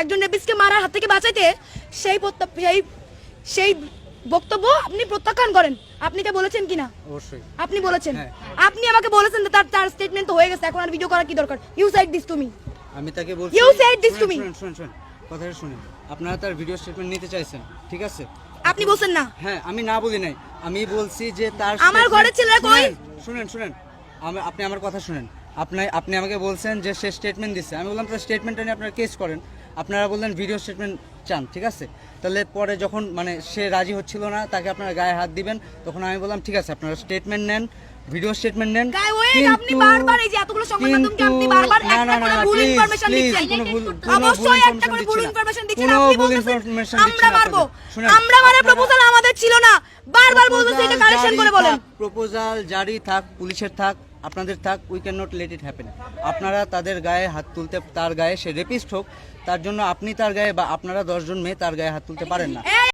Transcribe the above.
একজন রেপিস্টকে মারার হাত থেকে বাঁচাইতে সেই সেই সেই বক্তব্য আপনি প্রত্যাখ্যান করেন। আপনি এটা বলেছেন কিনা? অবশ্যই। আপনি বলেছেন। হ্যাঁ। আপনি আমাকে বলেছেন যে তার তার স্টেটমেন্ট তো হয়ে গেছে এখন আর ভিডিও করার কি দরকার? ইউ সাইড দিস তুমি আমি তাকে বলছি You said this to শুনেন, me. শুনেন কথাটা শুনেন। আপনারা তার ভিডিও স্টেটমেন্ট নিতে চাইছেন ঠিক আছে? আপনি বলছেন না। হ্যাঁ আমি না বলি নাই। আমি বলছি যে তার আমার ঘরের ছেলেরা কই? শুনেন, শুনেন শুনেন। আমি আপনি আমার কথা শুনেন। আপনি আপনি আমাকে বলছেন যে সে স্টেটমেন্ট দিচ্ছে আমি বললাম তার স্টেটমেন্টটা নিয়ে আপনারা কেস করেন। আপনারা বললেন ভিডিও স্টেটমেন্ট চান ঠিক আছে? তাহলে পরে যখন মানে সে রাজি হচ্ছিল না তাকে আপনারা গায়ে হাত দিবেন। তখন আমি বললাম ঠিক আছে আপনারা স্টেটমেন্ট নেন ভিডিও স্টেটমেন্ট নেন। আপনি বারবার এই যে এতগুলো সংবাদ মাধ্যমকে আপনি বারবার একটা না, করে না, ভুল ইনফরমেশন দিচ্ছেন? কোনো ভুল- কোনো ভুল অবশ্যই একটা করে ভুল। ইনফরমেশন দিচ্ছেন। আপনি দিচ্ছি আমরা মারবো। আমরা আপনারা- প্রপোজাল আমাদের ছিল না। বারবার বলতেছে এটা কারেকশন করে বলেন। প্রপোজাল জারি থাক পুলিশের থাক। আপনাদের থাক we can not let it happen আপনারা তাদের গায়ে হাত তুলতে, তার গায়ে সে রেপিস্ট হোক, তার জন্য আপনি তার গায়ে বা আপনারা দশজন মেয়ে তার গায়ে হাত তুলতে পারেন না।